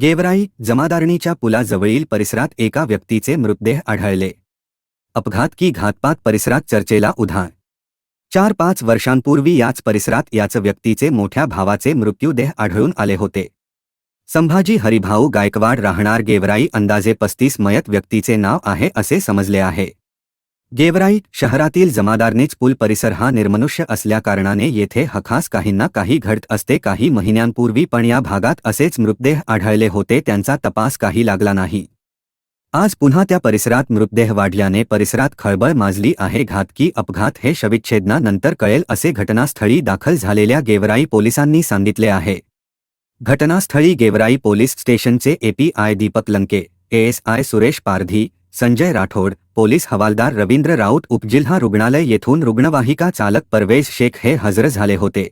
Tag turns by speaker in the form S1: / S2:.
S1: गेवराई जमादारणीच्या पुलाजवळील परिसरात एका व्यक्तीचे मृतदेह आढळले. अपघात की घातपात परिसरात चर्चेला उधाण. चार पाच वर्षांपूर्वी याच परिसरात याच व्यक्तीचे मोठ्या भावाचे मृत्यूदेह आढळून आले होते. संभाजी हरिभाऊ गायकवाड राहणार गेवराई अंदाजे पस्तीस मयत व्यक्तीचे नाव आहे असे समजले आहे. गेवराई शहरातील जमादारनेच पूल परिसर हा निर्मनुष्य असल्याकारणाने येथे हखास काहींना काही घडत असते काही महिन्यांपूर्वी पण या भागात असेच मृतदेह आढळले होते त्यांचा तपास काही लागला नाही. आज पुन्हा त्या परिसरात मृतदेह वाढल्याने परिसरात खळबळ माजली आहे घातकी अपघात हे शविच्छेदनानंतर कळेल असे घटनास्थळी दाखल झालेल्या गेवराई पोलिसांनी सांगितले आहे. घटनास्थळी गेवराई पोलीस स्टेशनचे API Deepak Lanke ASI Suresh Pardhi Sanjay Rathod police हवालदार रवींद्र राऊत उपजिल्हा रुग्णालय येथून रुग्णवाहिका चालक परवेज शेख हे हजर झाले होते.